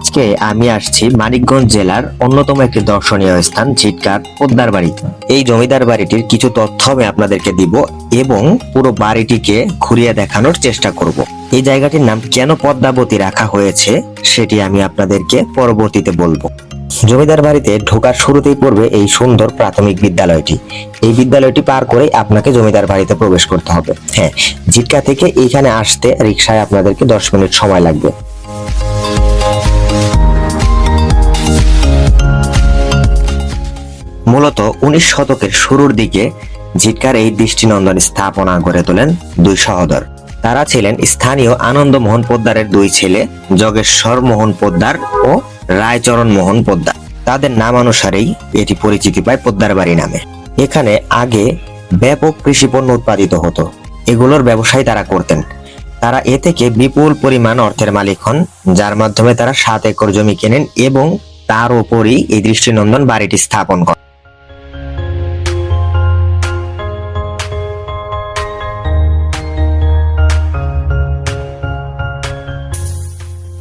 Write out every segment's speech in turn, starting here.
আজকে আমি আসছি মানিকগঞ্জ জেলার অন্যতম একটি দর্শনীয় স্থান, ঝিটকার পোদ্দার বাড়ি। এই জমিদার বাড়িটির কিছু তথ্য আমি আপনাদেরকে দিব এবং পুরো বাড়িটিকে ঘুরিয়ে দেখানোর চেষ্টা করব। এই জায়গাটির নাম কেন পদ্মাবতী রাখা হয়েছে, সেটি আমি আপনাদেরকে পরবর্তীতে বলব। জমিদার বাড়িতে ঢোকার শুরুতেই পড়বে এই সুন্দর প্রাথমিক বিদ্যালয়টি। এই বিদ্যালয়টি পার করে আপনাকে জমিদার বাড়িতে প্রবেশ করতে হবে। হ্যাঁ জিটকা থেকে এইখানে আসতে রিক্সায় আপনাদেরকে দশ মিনিট সময় লাগবে। মূলত উনিশ শতকের শুরুর দিকে ঝিটকার এই দৃষ্টিনন্দন স্থাপনা গড়ে তোলেন দুই সহোদর। তারা ছিলেন স্থানীয় আনন্দমোহন পোদ্দারের দুই ছেলে জগেশ্বর মোহন পোদ্দার ও রায়চরণ মোহন পোদ্দার। তাদের নাম অনুসারেই এটি পরিচিতি পায় পোদ্দার বাড়ি নামে। এখানে আগে ব্যাপক কৃষি পণ্য উৎপাদিত হতো। এগুলোর ব্যবসায় তারা করতেন। তারা এ থেকে বিপুল পরিমাণ অর্থের মালিক হন, যার মাধ্যমে তারা সাত একর জমি কেনেন এবং তার উপরই এই দৃষ্টিনন্দন বাড়িটি স্থাপন করেন।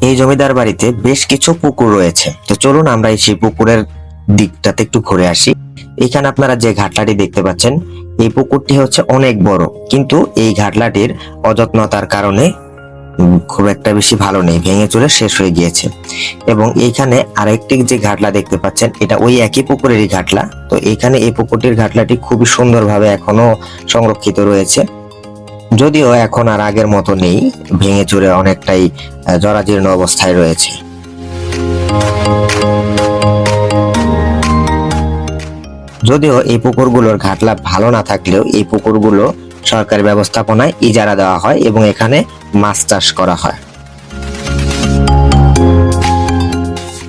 এই জমিদার বাড়িতে বেশ কিছু পুকুর রয়েছে। তো চলুন আমরা এই সেই পুকুরের দিকটাতে একটু ঘুরে আসি। এখানে আপনারা যে ঘাটলাটি দেখতে পাচ্ছেন, এই পুকুরটি হচ্ছে অনেক বড়। কিন্তু এই ঘাটলাটির অযত্নতার কারণে খুব একটা বেশি ভালো নেই, ভেঙে চলে শেষ হয়ে গিয়েছে। এবং এইখানে আরেকটি যে ঘাটলা দেখতে পাচ্ছেন, এটা ওই একই পুকুরেরই ঘাটলা। তো এখানে এই পুকুরটির ঘাটলাটি খুবই সুন্দরভাবে এখনও সংরক্ষিত রয়েছে। যদিও এখন আর আগের মতো নেই, ভেঙে চুরে অনেকটাই জরাজীর্ণ অবস্থায় রয়েছে। যদিও এই পুকুরগুলোর ঘাটলা ভালো না থাকলেও এই পুকুরগুলো সরকারি ব্যবস্থাপনায় ইজারা দেওয়া হয় এবং এখানে মাছ চাষ করা হয়।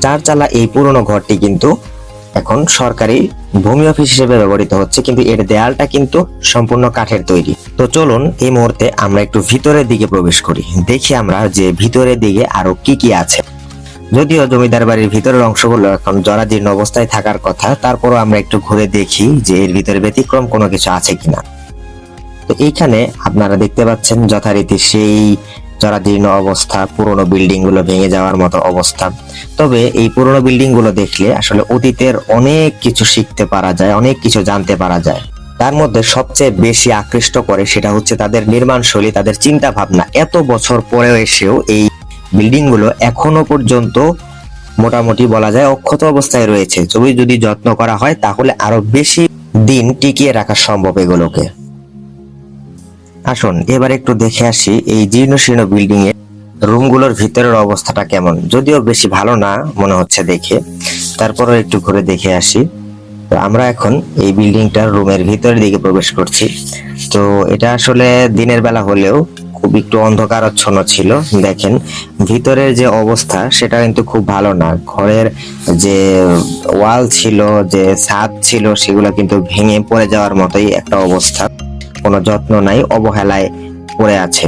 চার চালা এই পুরনো ঘরটি কিন্তু এখন সরকারি ভূমি অফিস হিসেবে ব্যবহৃত হচ্ছে, কিন্তু এর দেয়ালটা কিন্তু সম্পূর্ণ কাঠের তৈরি। তো চলুন এই মুহূর্তে আমরা একটু ভিতরের দিকে প্রবেশ করি। দেখি আমরা যে ভিতরের দিকে আরও কি কি আছে। যদিও জমিদার বাড়ির ভিতরের অংশগুলো এখন জরাজীর্ণ অবস্থায় থাকার কথা, তারপরও আমরা একটু ঘুরে দেখি যে এর ভিতরে ব্যতিক্রম কোনো কিছু আছে কিনা। তো এইখানে আপনারা দেখতে পাচ্ছেন যথারীতি সেই জরাজীর্ণ অবস্থা, পুরনো বিল্ডিংগুলো ভেঙে যাওয়ার মতো অবস্থা। তবে এই পুরনো বিল্ডিংগুলো দেখলে আসলে অতীতের অনেক কিছু শিখতে পারা যায়, অনেক কিছু জানতে পারা যায়। তার মধ্যে সবচেয়ে বেশি আকৃষ্ট করে সেটা হচ্ছে তাদের নির্মাণ শৈলী তাদের চিন্তা ভাবনা এত বছর পরেও এসেও এই বিল্ডিংগুলো এখনও পর্যন্ত মোটামুটি বলা যায় অক্ষত অবস্থায় রয়েছে। যদি যত্ন করা হয়, তাহলে আরও বেশি দিন টিকিয়ে রাখা সম্ভব এগুলোকে। আসুন, এবার একটু দেখে আসি এই জীর্ণ শীর্ণ বিল্ডিং এর রুমগুলোর ভিতরের অবস্থাটা কেমন। যদিও বেশি ভালো না, মনে হচ্ছে দেখে। তারপরও একটু ঘুরে দেখে আসি। তো আমরা এখন এই বিল্ডিংটার রুমের ভিতরের দিকে প্রবেশ করছি। তো এটা আসলে দিনের বেলা হলেও খুব একটু অন্ধকারচ্ছন্ন ছিল। দেখেন, ভিতরের যে অবস্থা, সেটা কিন্তু খুব ভালো না। ঘরের যে ওয়াল ছিল, যে ছাদ ছিল, সেগুলো কিন্তু ভেঙে পড়ে যাওয়ার মতোই একটা অবস্থা। কোনো যত্ন নাই, অবহেলায় পড়ে আছে।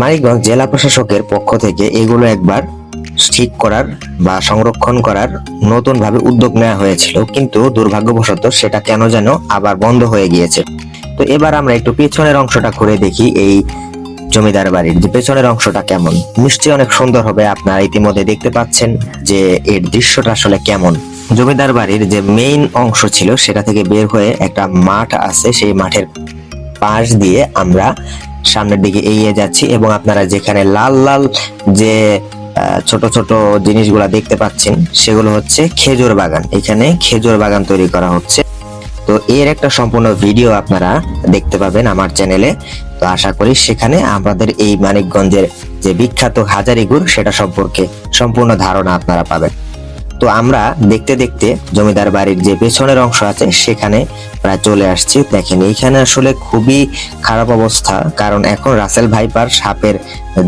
মানিকগঞ্জ জেলা প্রশাসকের পক্ষ থেকে এগুলো একবার ঠিক করার বা সংরক্ষণ করার নতুন ভাবে উদ্যোগ নেওয়া হয়েছিল, কিন্তু দুর্ভাগ্যবশত সেটা কেন যেন আবার বন্ধ হয়ে গিয়েছে। তো এবার আমরা একটু পেছনের অংশটা ঘুরে দেখি এই জমিদার বাড়ির যে পেছনের অংশটা কেমন। নিশ্চয়ই অনেক সুন্দর হবে, আপনারা ইতিমধ্যে দেখতে পাচ্ছেন যে এর দৃশ্যটা আসলে কেমন। জমিদার বাড়ির যে মেইন অংশ ছিল, সেটা থেকে বের হয়ে একটা মাঠ আছে। সেই মাঠের পাশ দিয়ে আমরা সামনের দিকে এগিয়ে যাচ্ছি এবং আপনারা যেখানে লাল লাল যে ছোট ছোট জিনিসগুলা দেখতে পাচ্ছেন, সেগুলো হচ্ছে খেজুর বাগান। এখানে খেজুর বাগান তৈরি করা হচ্ছে। তো এর একটা সম্পূর্ণ ভিডিও আপনারা দেখতে পাবেন আমার চ্যানেলে তো আশা করি সেখানে আমাদের এই মানিকগঞ্জের যে বিখ্যাত হাজারি গুড় সেটা সম্পর্কে সম্পূর্ণ ধারণা আপনারা পাবেন। তো আমরা দেখতে দেখতে জমিদার বাড়ির যে পেছনের অংশ আছে, সেখানে প্রায় চলে আসছি। দেখেন, এইখানে আসলে খুবই খারাপ অবস্থা, কারণ এখন রাসেল ভাইপার সাপের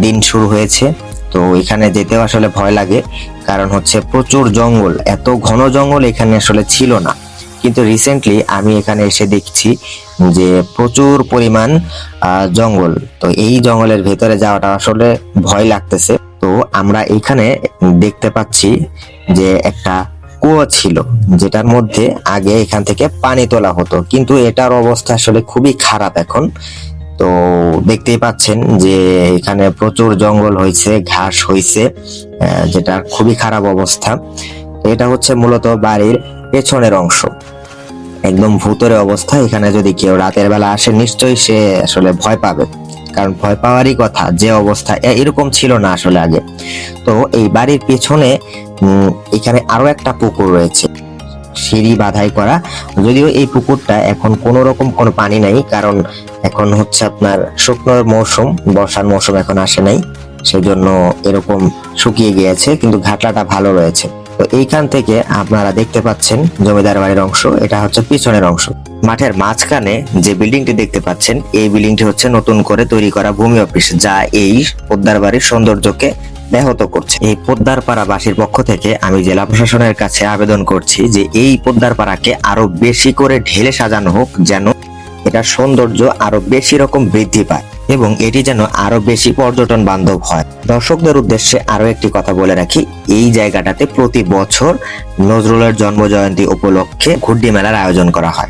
দিন শুরু হয়েছে। তো এখানে যেতেও আসলে ভয় লাগে, কারণ হচ্ছে প্রচুর জঙ্গল, এত ঘন জঙ্গল এখানে আসলে ছিল না। কিন্তু রিসেন্টলি আমি এখানে এসে দেখছি যে প্রচুর পরিমাণ জঙ্গল। তো এই জঙ্গলের ভেতরে যাওয়াটা আসলে ভয় লাগতেছে। তো আমরা এখানে দেখতে পাচ্ছি যে একটা কুয়ো ছিল, যেটার মধ্যে আগে এখান থেকে পানি তোলা হতো। কিন্তু এটার অবস্থা আসলে খুবই খারাপ এখন। তো দেখতেই পাচ্ছেন যে এখানে প্রচুর জঙ্গল হয়েছে, ঘাস হয়েছে যেটা খুবই খারাপ অবস্থা। এটা হচ্ছে মূলত বাড়ির পেছনের অংশ। একদম ভূতরে অবস্থা। এখানে যদি কেউ রাতের বেলা আসে, নিশ্চয়ই সে আসলে ভয় পাবে। কারণ ভয় পাওয়ারই কথা, যে অবস্থা এরকম ছিল না আসলে আগে। তো এই বাড়ির পেছনে এখানে আরও একটা পুকুর রয়েছে। সিঁড়ি বাধাই করা। যদিও এই পুকুরটা এখন কোনো রকম কোনো পানি নাই, কারণ এখন হচ্ছে আপনার শুকনোর মৌসুম, বর্ষার মৌসুম এখন আসে নাই। সেজন্য এরকম শুকিয়ে গিয়েছে, কিন্তু ঘাটলাটা ভালো রয়েছে। তো এইখান থেকে আপনারা দেখতে পাচ্ছেন জমিদার বাড়ির অংশ, এটা হচ্ছে পিছনের অংশ। মাঠের মাঝখানে যে বিল্ডিংটি দেখতে পাচ্ছেন, এই বিল্ডিংটি হচ্ছে নতুন করে তৈরি করা ভূমি অফিস, যা এই পোদ্দার বাড়ির সৌন্দর্যকে ব্যাহত করছে। এই পোদ্দার পাড়া বাসীর পক্ষ থেকে আমি জেলা প্রশাসনের কাছে আবেদন করছি যে এই পোদ্দার পাড়াকে আরও বেশি করে ঢেলে সাজানো হোক, যেন এটার সৌন্দর্য আরও বেশি রকম বৃদ্ধি পায় এবং এটি যেন আরও বেশি পর্যটন বান্ধব হয়। দর্শকদের উদ্দেশ্যে আরও একটি কথা বলে রাখি, এই জায়গাটাতে প্রতি বছর নজরুলের জন্ম জয়ন্তী উপলক্ষে ঘুড্ডি মেলার আয়োজন করা হয়।